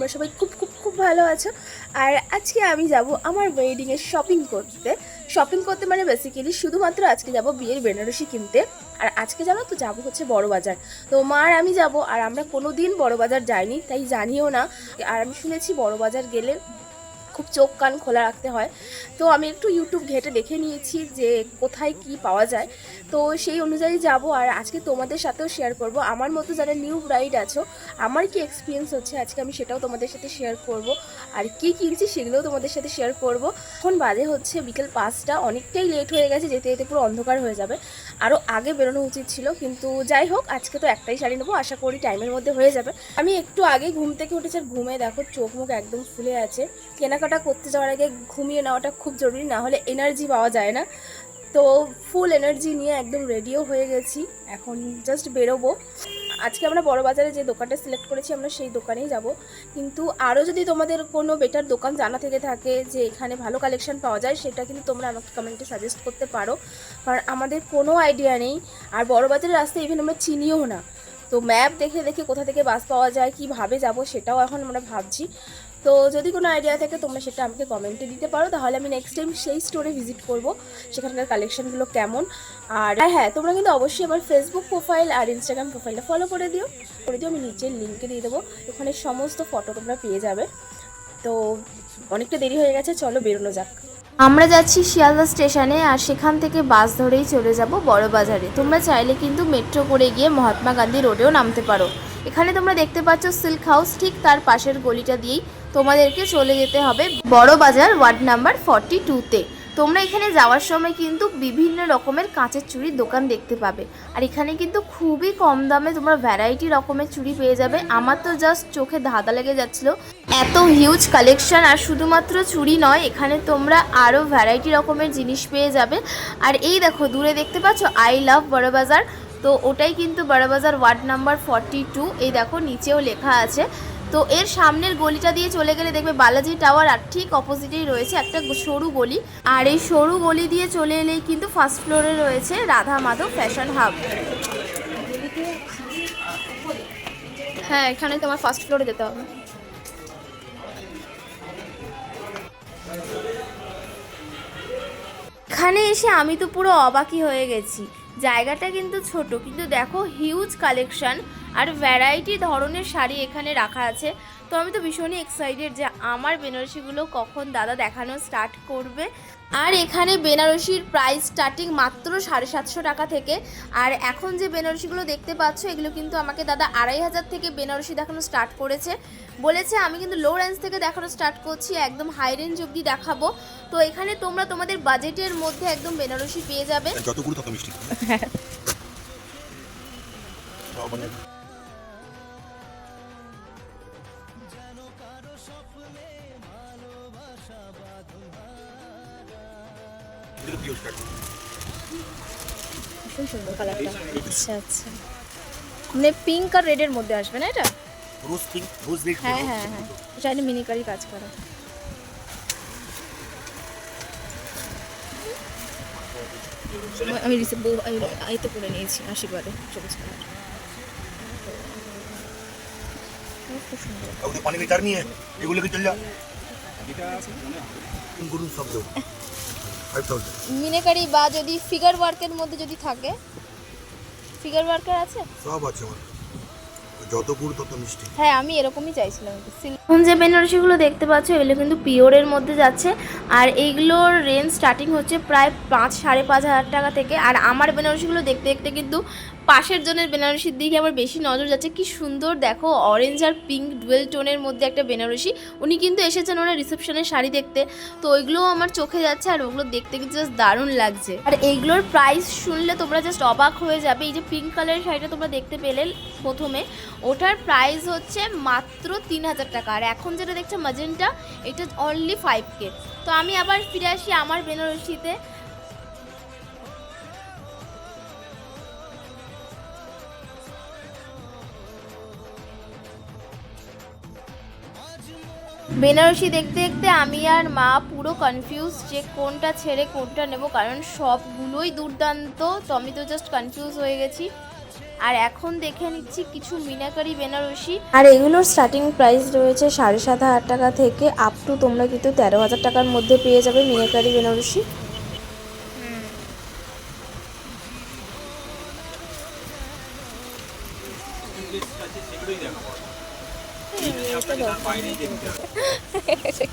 তোমরা সবাই খুব খুব খুব ভালো আছো। আর আজকে আমি যাব আমার ওয়েডিংয়ে শপিং করতে। শপিং করতে মানে বেসিক্যালি শুধুমাত্র আজকে যাব বিয়ের বেনারসি কিনতে। আর আজকে জানো তো যাব হচ্ছে বড় বাজার। তো মা আর আমি যাব, আর আমরা কোনো দিন বড় বাজার যাইনি, তাই জানিও না। আর আমি শুনেছি বড় বাজার গেলে খুব চোখ কান খোলা রাখতে হয়। তো আমি একটু ইউটিউব ঘেটে দেখে নিয়েছি যে কোথায় কি পাওয়া যায়। তো সেই অনুযায়ী যাব আর আজকে তোমাদের সাথেও শেয়ার করব। আমার মতো যারা নিউ ব্রাইড আছো, আমার কি এক্সপিরিয়েন্স হচ্ছে আজকে আমি সেটাও তোমাদের সাথে শেয়ার করব। আর কি কিনছি সেগুলোও তোমাদের সাথে শেয়ার করব। এখন বাজে হচ্ছে বিকেল পাঁচটা, অনেকটাই লেট হয়ে গেছে, যেতে যেতে পুরো অন্ধকার হয়ে যাবে। আরও আগে বেরোনো উচিত ছিল, কিন্তু যাই হোক, আজকে তো একটাই শাড়ি নেব, আশা করি টাইমের মধ্যে হয়ে যাবে। আমি একটু আগে ঘুম থেকে উঠেছি ঘুমে দেখো চোখ মুখ একদম ফুলে আছে। কেনাকাটা করতে যাওয়ার আগে ঘুমিয়ে নেওয়াটা খুব জরুরি, না হলে এনার্জি পাওয়া যায় না। তো ফুল এনার্জি নিয়ে একদম রেডিও হয়ে গেছি, এখন জাস্ট বেরোবো। আজকে আমরা বড় বাজারে যে দোকানটা সিলেক্ট করেছি, আমরা সেই দোকানেই যাব। কিন্তু আরও যদি তোমাদের কোনো বেটার দোকান জানা থেকে থাকে যে এখানে ভালো কালেকশন পাওয়া যায়, সেটা কিন্তু তোমরা আমাকে কমেন্টে সাজেস্ট করতে পারো। কারণ আমাদের কোনো আইডিয়া নেই। আর বড় বাজারের রাস্তা ইভেন আমরা চিনিও না। তো ম্যাপ দেখে দেখে কোথা থেকে বাস পাওয়া যায়, কীভাবে যাব, সেটাও এখন আমরা ভাবছি। তো যদি কোনো আইডিয়া থাকে, তোমরা সেটা আমাকে কমেন্টে দিতে পারো। তাহলে আমি নেক্সট টাইম সেই স্টোরে ভিজিট করব, সেখানকার কালেকশনগুলো কেমন। আর আর হ্যাঁ তোমরা কিন্তু অবশ্যই আমার ফেসবুক প্রোফাইল আর ইনস্টাগ্রাম প্রোফাইলটা ফলো করে দিও। করে দিও, আমি নিচের লিঙ্কে দিয়ে দেবো। ওখানে সমস্ত ফটো তোমরা পেয়ে যাবে। তো অনেকটা দেরি হয়ে গেছে, চলো বেরোনো যাক। আমরা যাচ্ছি শিয়ালদা স্টেশনে আর সেখান থেকে বাস ধরেই চলে যাব বড় বাজারে। তোমরা চাইলে কিন্তু মেট্রো করে গিয়ে মহাত্মা গান্ধী রোডেও নামতে পারো। এখানে তোমরা দেখতে পাচ্ছ সিল্ক হাউস ঠিক তার পাশের গলিটা দিয়েই তোমাদেরকে চলে যেতে হবে বড় বাজার ওয়ার্ড নাম্বার ফর্টি টুতে তোমরা এখানে যাওয়ার সময় কিন্তু বিভিন্ন রকমের কাঁচের চুড়ির দোকান দেখতে পাবে। আর এখানে কিন্তু খুবই কম দামে তোমরা ভ্যারাইটি রকমের চুড়ি পেয়ে যাবে। আমার তো জাস্ট চোখে ধাঁধা লেগে যাচ্ছিল। এত হিউজ কালেকশন আর শুধুমাত্র চুড়ি নয়, এখানে তোমরা আরও ভ্যারাইটি রকমের জিনিস পেয়ে যাবে। আর এই দেখো, দূরে দেখতে পাচ্ছ আই লাভ বড়বাজার তো ওটাই কিন্তু Burrabazar ward number forty two এই দেখো, নিচেও লেখা আছে। তো এর সামনের গলিটা দিয়ে চলে গেলে দেখবে বালাজি টাওয়ার আর ঠিক অপোজিটেই রয়েছে একটা সরু গলি। আর এই সরু গলি দিয়ে চলে এলেই কিন্তু ফার্স্ট ফ্লোরে রয়েছে রাধা মাধব ফ্যাশন হাব হ্যাঁ এখানে তোমার ফার্স্ট ফ্লোরে যেতে হবে। এখানে এসে আমি তো পুরো অবাকই হয়ে গেছি। জায়গাটা কিন্তু ছোট কিন্তু দেখো হিউজ কালেকশন আর ভ্যারাইটি ধরনের শাড়ি এখানে রাখা আছে। তো আমি তো ভীষণই এক্সাইটেড যে আমার বেনারসিগুলো কখন দাদা দেখানো স্টার্ট করবে। আর এখানে বেনারসির প্রাইস স্টার্টিং মাত্র সাড়ে সাতশো টাকা থেকে। আর এখন যে বেনারসিগুলো দেখতে পাচ্ছ এগুলো কিন্তু আমাকে দাদা আড়াই হাজার থেকে বেনারসি দেখানো স্টার্ট করেছে। বলেছে আমি কিন্তু লো রেঞ্জ থেকে দেখানো স্টার্ট করছি একদম হাই রেঞ্জ অবধি দেখাবো। তো এখানে তোমরা তোমাদের বাজেটের মধ্যে একদম বেনারসি পেয়ে যাবে। যত তত মিষ্টি। ভীষণ সুন্দর কালারটা আচ্ছা আচ্ছা। মানে পিঙ্ক আর রেডের মধ্যে আসবে না এটা? রোজ পিঙ্ক রোজ রেড হ্যাঁ হ্যাঁ হ্যাঁ। চাইলে মিনিকারি কাজ করা। আমি রিসে- বউ- আমি আইতে করে নিয়েছি আশীর্বাদে সবুজ কালার পানি নিয়ে এগুলোকে চল যা। গুরু শব্দ ফাইভ থাউজেন্ড মিনিকারি বা যদি ফিগার ওয়ার্কের মধ্যে যদি থাকে ফিগার ওয়ার্কার আছে? সব আছে আমার। যত গুড় তত মিষ্টি। হ্যাঁ আমি এরকমই চাইছিলাম। এখন যে বেনারসিগুলো দেখতে পাচ্ছ এগুলো কিন্তু পিওরের মধ্যে যাচ্ছে। আর এইগুলোর রেঞ্জ স্টার্টিং হচ্ছে প্রায় পাঁচ সাড়ে পাঁচ হাজার টাকা থেকে। আর আমার বেনারসিগুলো দেখতে দেখতে কিন্তু পাশের জনের বেনারসির দিকে আমার বেশি নজর যাচ্ছে। কি সুন্দর দেখো অরেঞ্জ আর পিঙ্ক ডুয়েল টোনের মধ্যে একটা বেনারসি। উনি কিন্তু এসেছেন ওনার রিসেপশনের শাড়ি দেখতে। তো ওইগুলোও আমার চোখে যাচ্ছে আর ওগুলো দেখতে কিন্তু জাস্ট দারুণ লাগছে। আর এইগুলোর প্রাইস শুনলে তোমরা জাস্ট অবাক হয়ে যাবে। এই যে পিঙ্ক কালারের শাড়িটা তোমরা দেখতে পেলে প্রথমে, ওটার প্রাইস হচ্ছে মাত্র তিন হাজার টাকা। আর এখন যেটা দেখছ মাজেন্টা এটা অনলি ফাইভ কে তো আমি আবার ফিরে আসি আমার বেনারসিতে। বেনারসি দেখতে দেখতে আমি আর মা পুরো কনফিউজ যে কোনটা ছেড়ে কোনটা নেব, কারণ সবগুলোই দুর্দান্ত। তো আমি তো জাস্ট কনফিউজ হয়ে গেছি। আর এখন দেখে নিচ্ছি কিছু মিনাকারি বেনারসি। আর এগুলোর স্টার্টিং প্রাইস রয়েছে সাড়ে সাত হাজার টাকা থেকে আপ টু তোমরা কিন্তু তেরো হাজার টাকার মধ্যে পেয়ে যাবে মিনাকারি বেনারসি।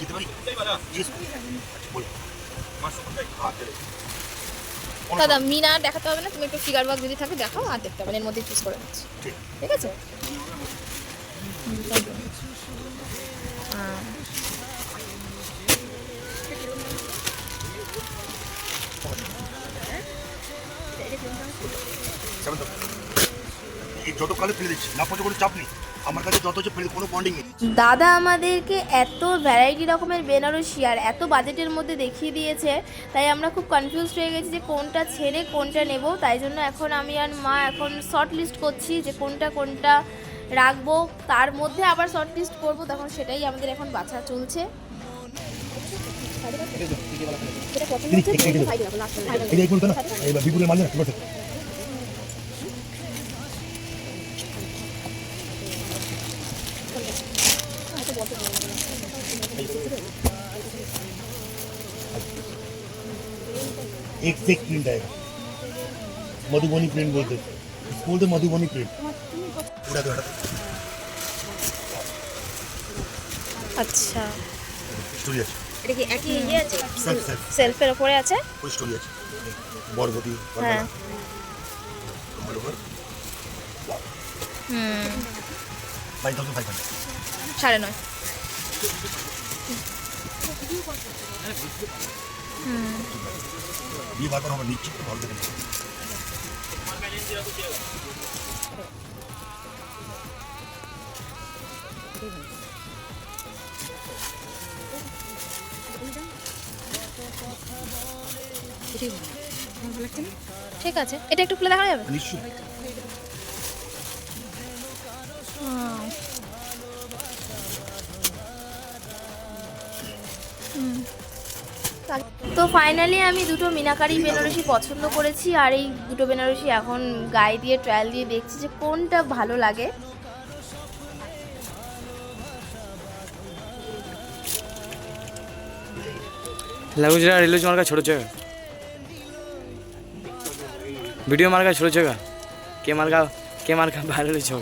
যেতে পারি? আচ্ছা, হ্যাঁ, দাদা মিনা দেখাতে হবে না। তুমি একটু ফিগার ওয়ার্ক যদি থাকে দেখাও আর দেখতে পাবেন এর মধ্যে চুজ করে নিচ্ছি। ঠিক। আছে? হ্যাঁ। যত কালে ফেলে দিচ্ছি না পর্যন্ত কোনো চাপ নেই। আমার কাছে যত হচ্ছে ফেলে কোনো বন্ডিং নেই দাদা আমাদেরকে এত ভ্যারাইটি রকমের বেনারসি আর এত বাজেটের মধ্যে দেখিয়ে দিয়েছে তাই আমরা খুব কনফিউজ হয়ে গেছি যে কোনটা ছেড়ে কোনটা নেব তাই জন্য এখন আমি আর মা এখন শর্ট লিস্ট করছি যে কোনটা কোনটা রাখব তার মধ্যে আবার শর্ট লিস্ট করব তখন সেটাই আমাদের এখন বাছা চলছে এই এই বলতো এক্সেক প্রিন্ট আছে মধুবনী প্রিন্ট বলতে স্কুল তো মধুবনী প্রিন্ট আচ্ছা স্টোরি আছে। এটা কি একই ইয়ে আছে? সেলফের উপরে আছে? ওই স্টোরি আছে। বরবটি হ্যাঁ। হুম। 5500 সাড়ে নয়। ঠিক আছে। এটা একটু খুলে দেখা যাবে? নিশ্চয়ই। তো ফাইনালি আমি দুটো মিনাকারি বেনারসি পছন্দ করেছি আর এই দুটো বেনারসি এখন গায়ে দিয়ে ট্রায়াল দিয়ে দেখছি যে কোনটা ভালো লাগে लगुजरा रिलूज मार का छोड़ो जगह वीडियो मार का छोड़ो जगह के मार का के मार का वायरल छोड़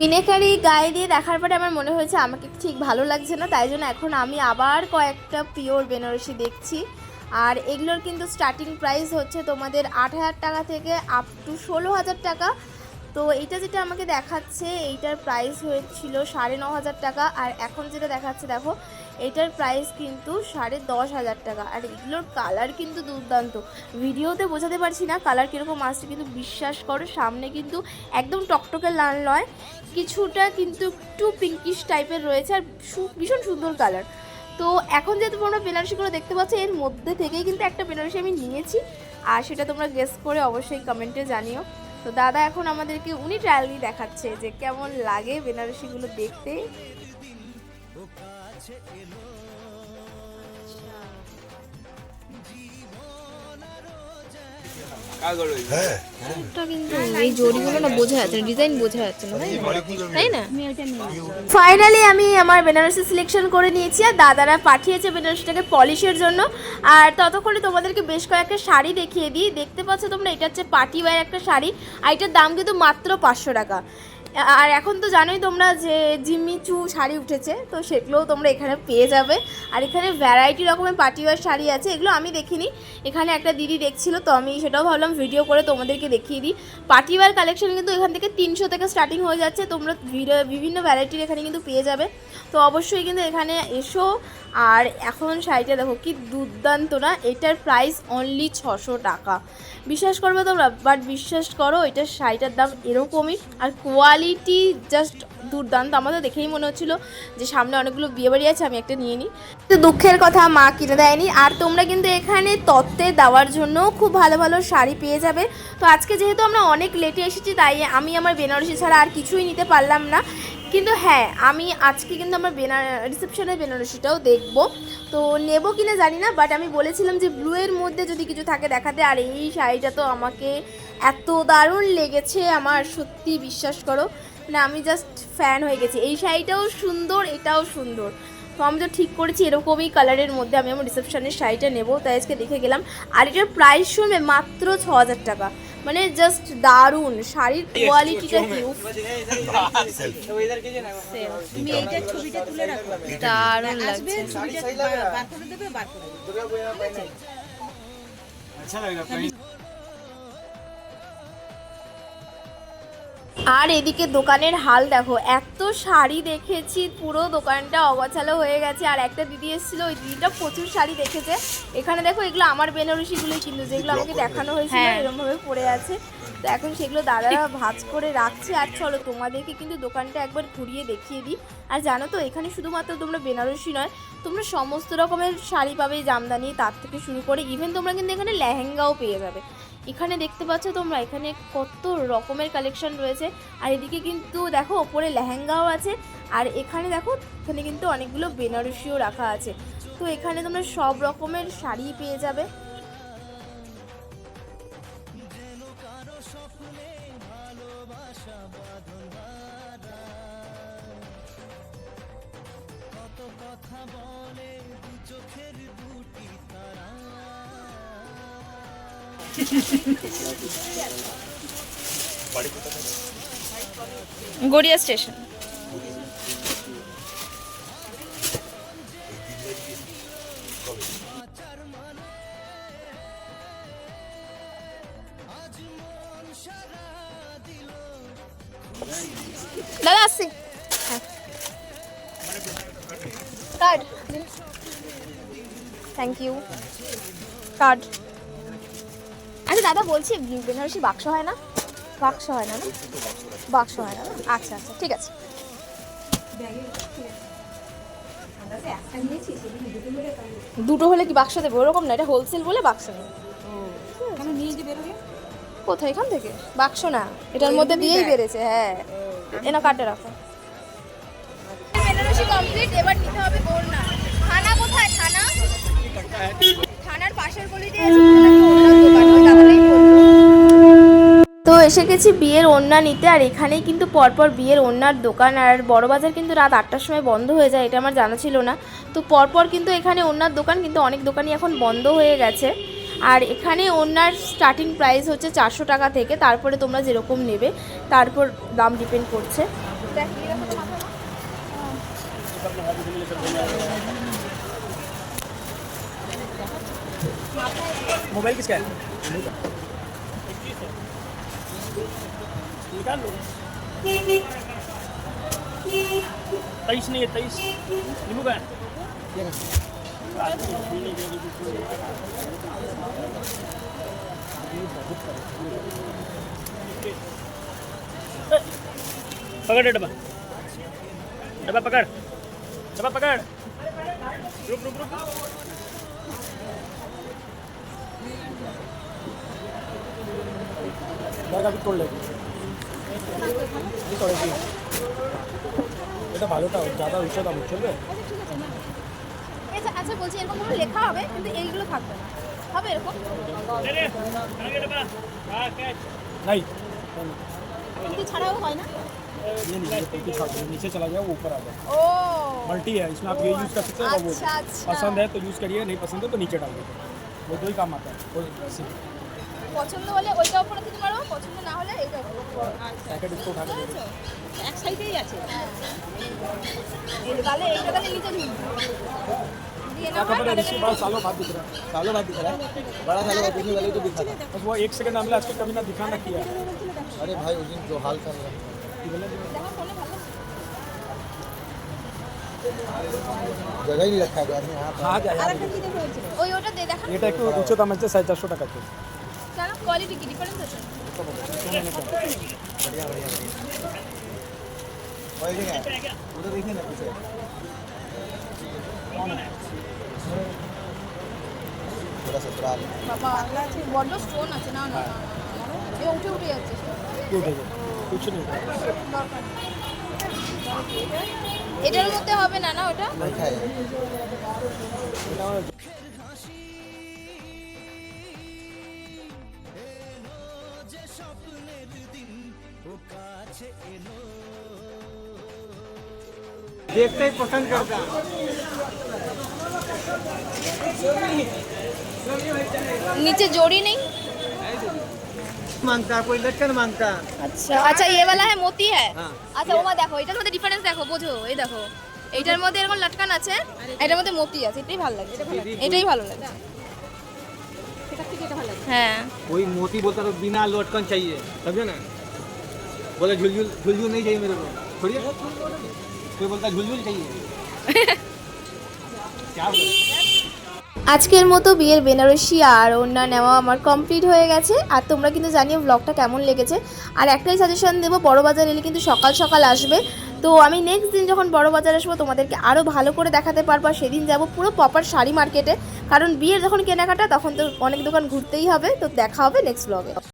মিনাকারি গায়ে দিয়ে দেখার পরে আমার মনে হয়েছে আমাকে ঠিক ভালো লাগছে না, তাই জন্য এখন আমি আবার কয়েকটা পিওর বেনারসি দেখছি। আর এগুলোর কিন্তু স্টার্টিং প্রাইস হচ্ছে তোমাদের আট হাজার টাকা থেকে আপ টু ষোলো হাজার টাকা। তো এইটা যেটা আমাকে দেখাচ্ছে, এইটার প্রাইস হয়েছিল সাড়ে ন হাজার টাকা। আর এখন যেটা দেখাচ্ছে, দেখো এটার প্রাইস কিন্তু সাড়ে দশ হাজার টাকা। আর এগুলোর কালার কিন্তু দুর্দান্ত। ভিডিওতে বোঝাতে পারছি না কালার কীরকম আসছে, কিন্তু বিশ্বাস করো, সামনে কিন্তু একদম টকটকে লাল নয়। কিছুটা কিন্তু একটু পিঙ্কিশ টাইপের রয়েছে আর ভীষণ সুন্দর কালার তো এখন যেহেতু তোমরা বেনারসিগুলো দেখতে পাচ্ছ, এর মধ্যে থেকেই কিন্তু একটা বেনারসি আমি নিয়েছি। আর সেটা তোমরা গেস করে অবশ্যই কমেন্টে জানিও। তো দাদা এখন আমাদেরকে উনি ট্রায়াল দেখাচ্ছে যে কেমন লাগে বেনারসিগুলো দেখতে। হ্যাঁ। এটা কিন্তু এই জরিগুলো না ডিজাইন বোঝা যাচ্ছে না তাই না? ফাইনালি আমি আমার বেনারসি সিলেকশন করে নিয়েছি আর দাদারা পাঠিয়েছে বেনারসিটাকে পলিশের জন্য। আর ততক্ষণে তোমাদেরকে বেশ কয়েকটা শাড়ি দেখিয়ে দিই। দেখতে পাচ্ছ তোমরা এটা হচ্ছে পার্টি ওয়্যার একটা শাড়ি। আর এটার দাম কিন্তু মাত্র পাঁচশো টাকা। আর এখন তো জানোই তোমরা যে জিম্মিচু শাড়ি উঠেছে, তো সেগুলোও তোমরা এখানে পেয়ে যাবে। আর এখানে ভ্যারাইটি রকমের পার্টি ওয়্যার শাড়ি আছে, এগুলো আমি দেখিনি। এখানে একটা দিদি দেখছিল, তো আমি সেটাও ভাবলাম ভিডিও করে তোমাদেরকে দেখিয়ে দিই। পার্টি ওয়্যার কালেকশন কিন্তু এখান থেকে তিনশো থেকে স্টার্টিং হয়ে যাচ্ছে, তোমরা বিভিন্ন ভ্যারাইটির এখানে কিন্তু পেয়ে যাবে। তো অবশ্যই কিন্তু এখানে এসো। আর এখন শাড়িটা দেখো কি দুর্দান্ত না, এটার প্রাইস অনলি ছশো টাকা। বিশ্বাস করবে তোমরা বাট বিশ্বাস করো, এটার শাড়িটার দাম এরকমই। আর কোয়ালিটি জাস্ট দুর্দান্ত। আমাদের দেখেই মনে হচ্ছিল যে সামনে অনেকগুলো বিয়েবাড়ি আছে, আমি একটা নিয়ে নিই। তো দুঃখের কথা মা কিনে দেয়নি। আর তোমরা কিন্তু এখানে তত্ত্বে দেওয়ার জন্য খুব ভালো ভালো শাড়ি পেয়ে যাবে। তো আজকে যেহেতু আমরা অনেক লেটে এসেছি, তাই আমি আমার বেনারসি ছাড়া আর কিছুই নিতে পারলাম না। কিন্তু হ্যাঁ আমি আজকে কিন্তু আমার বেনার রিসেপশনের বেনারসিটাও দেখব। তো নেব কিনা জানি না বাট আমি বলেছিলাম যে ব্লুয়ের মধ্যে যদি কিছু থাকে দেখাতে, আর এই শাড়িটা তো আমাকে এত দারুণ লেগেছে আমার সত্যি বিশ্বাস করো। না আমি জাস্ট ফ্যান হয়ে গেছি। এই শাড়িটাও সুন্দর এটাও সুন্দর। তো আমি তো ঠিক করেছি এরকমই কালারের মধ্যে আমি আমার রিসেপশনের শাড়িটা নেব। তাই আজকে দেখে গেলাম আর এটার প্রাইস শুনবে মাত্র ছ হাজার টাকা। মানে জাস্ট দারুণ। শাড়ির কোয়ালিটিটা কি তুমি এইটার ছবিটা তুলে রাখো। দারুণ লাগছে। ছবিটা বার- বার করে দেবে বার করে দেবে। আর এদিকে দোকানের হাল দেখো এত শাড়ি দেখেছি পুরো দোকানটা অগোছালো হয়ে গেছে। আর একটা দিদি এসেছিল ওই দিদিটা প্রচুর শাড়ি দেখেছে। এখানে দেখো এগুলো আমার বেনারসিগুলোই কিন্তু যেগুলো আমাকে দেখানো হয়েছিল হ্যাঁ। এরকম ভাবে পড়ে আছে। তো এখন সেগুলো দাদারা ভাঁজ করে রাখছে। আর চলো তোমাদেরকে কিন্তু দোকানটা একবার ঘুরিয়ে দেখিয়ে দিই। আর জানো তো এখানে শুধুমাত্র তোমরা বেনারসি নয় তোমরা সমস্ত রকমের শাড়ি পাবে জামদানি তার থেকে শুরু করে ইভেন তোমরা কিন্তু এখানে লেহেঙ্গাও পেয়ে যাবে। এখানে দেখতে পাচ্ছ তোমরা, এখানে কত রকমের কালেকশন রয়েছে। আর এদিকে কিন্তু দেখো, ওপরে লেহেঙ্গাও আছে। আর এখানে দেখো, এখানে কিন্তু অনেকগুলো বেনারসিও রাখা আছে। তো এখানে তোমরা সব রকমের শাড়ি পেয়ে যাবে। গড়িয়া স্টেশন। দাদা থ্যাংক ইউ আচ্ছা দাদা বলছি বেনারসি বাক্স হয় না? বাক্স হয় না না? বাক্স হয় না? আচ্ছা আচ্ছা ঠিক আছে। দুটো হলে কি বাক্স দেবে? ওরকম না, এটা হোলসেল বলে বাক্স নেই কোথায় এখান থেকে? বাক্স না, এটার মধ্যে দিয়েই বেড়েছে হ্যাঁ। এনা কাটে রাখো। কমপ্লিট এবার কোথায়? থানা? থানার পাশের গলিতে ওড়নার দোকান ওই দাদাটাই বলল তো এসে গেছি বিয়ের ওন্না নিতে, আর এখানেই কিন্তু পরপর বিয়ের ওন্নার দোকান, আর বড় বাজার কিন্তু রাত আটটার সময় বন্ধ হয়ে যায়, এটা আমার জানা ছিল না। তো পরপর কিন্তু এখানে ওন্নার দোকান, কিন্তু অনেক দোকানই এখন বন্ধ হয়ে গেছে। আর এখানে ওনার স্টার্টিং প্রাইস হচ্ছে চারশো টাকা থেকে, তারপরে তোমরা যেরকম নেবে, তারপর দাম ডিপেন্ড করছে। Mobile Tais nih, tais. Ini bukan? Iya kan? Pakar deh, coba. Coba pakar. Coba pakar. Rup, rup, rup. Baru kita tolong. কি এটা ভালোটা দাদা উচ্চ দাম চলবে আচ্ছা আচ্ছা বলছি এরকম কোনো লেখা হবে কিন্তু এইগুলো থাকবে না হবে এরকম ले ले आगे डब्बा हां कैच नहीं কুর্তি ছাড়াও হয় না ये नहीं ये कुर्ती छोड़ दो नीचे चला जाए वो ऊपर आ जाए ও मल्टी है इसमें आप ये यूज़ कर सकते हो और वो अच्छा अच्छा पसंद है तो यूज़ करिए नहीं पसंद है तो नीचे डाल दीजिए वो दो ही काम आता है कोई सिर्फ পছন্দ হলে ওইটাও পরে দিতে পারো পছন্দ না হলে এইটাও पैकेट इसको उठा के दे दो। এক সাইডেই আছে তাহলে এইটা তাহলে নিচে ঝুলবে দিয়ে क्या নেওয়া खबर है ऋषि बड़ा सालों बाद दिख रहा है सालों बाद दिख रहा है बड़ा सालों बाद दिखने वाले तो दिखा था बस वो एक सेकंड हमने आज तक कभी ना दिखाना किया है अरे भाई उस दिन जो हाल कर रहा দেখো ফোনে ভালো जगह ही नहीं रखा है आदमी यहाँ हाँ जाए ওই ওটা দিয়ে দেখা এটা একটু উচ্চ দাম আছে সাড়ে চারশো টাকা তো কেন কোয়ালিটি কি ডিফারেন্স আছে उधर देखिए ना पीछे थोड़ा सा थोड़ा বাবা বড্ড স্টোন আছে না না না, না এ উঠে উঠে যাচ্ছে क्यों उठेगा कुछ नहीं होगा। দরকার নেই। এটার মধ্যে হবে না না ওটা नहीं खाए এটা আমার देखते ही पसंद करता নিচে জড়ি নেই मांगता कोई लटकन मांगता আচ্ছা আচ্ছা ये वाला है मोती है আচ্ছা ওমা দেখো এটার মধ্যে ডিফারেন্স দেখো বোঝো এই দেখো এইটার মধ্যে এরকম লটকান আছে এটার মধ্যে মোতি আছে এটাই ভালো লাগে এটাই ভালো লাগে হ্যাঁ कोई मोती बोलता तो बिना लटकन चाहिए समझे ना बोले झुलझुल झुलझुल नहीं चाहिए मेरे को छोड़िए कोई बोलता झुलझुल चाहिए क्या बोले আজকের মতো বিয়ের বেনারসি আর ওড়না নেওয়া আমার কমপ্লিট হয়ে গেছে আর তোমরা কিন্তু জানিও ব্লগটা কেমন লেগেছে আর একটাই সাজেশন দেবো বড় বাজার এলে কিন্তু সকাল সকাল আসবে তো আমি নেক্সট দিন যখন বড় বাজার আসবো তোমাদেরকে আরও ভালো করে দেখাতে পারবো আর সেদিন যাব পুরো প্রপার শাড়ি মার্কেটে কারণ বিয়ের যখন কেনাকাটা, তখন তো অনেক দোকান ঘুরতেই হবে, তো দেখা হবে নেক্সট ব্লগে